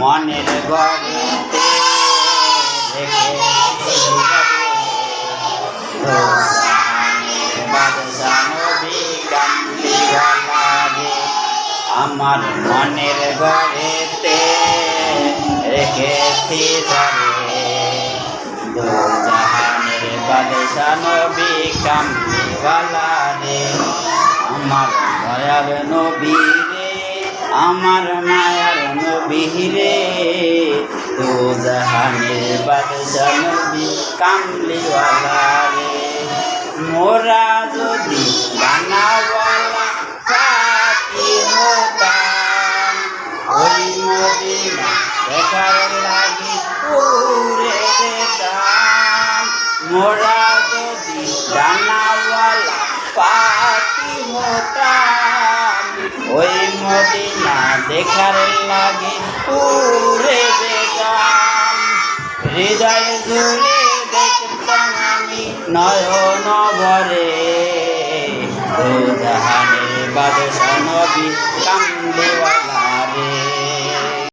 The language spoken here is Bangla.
মনের গড়েতে রেখেছি রে। বাদশা নবী কামলিওয়ালা রে আমার মনের গড়েতে রেখেছি ধরে জাহানের বাদশা নবী রে আমার দয়ার নবী আমার মায়ার নবী রে দু জাহানের বাদশা নবী, কামলিওয়ালা রে। মোরা যদি গানাওয়ালা পাখি হতাম, ওই মদিনা দেখার লাগি উড়ে যেতাম। মোরা যদি গানাওয়ালা পাখি হতাম দেখার লাগে পুরে হৃদয় জুড়ে দেখতাম আমি নয়ন দু জাহানের বাদশা নবী কামলিওয়ালা রে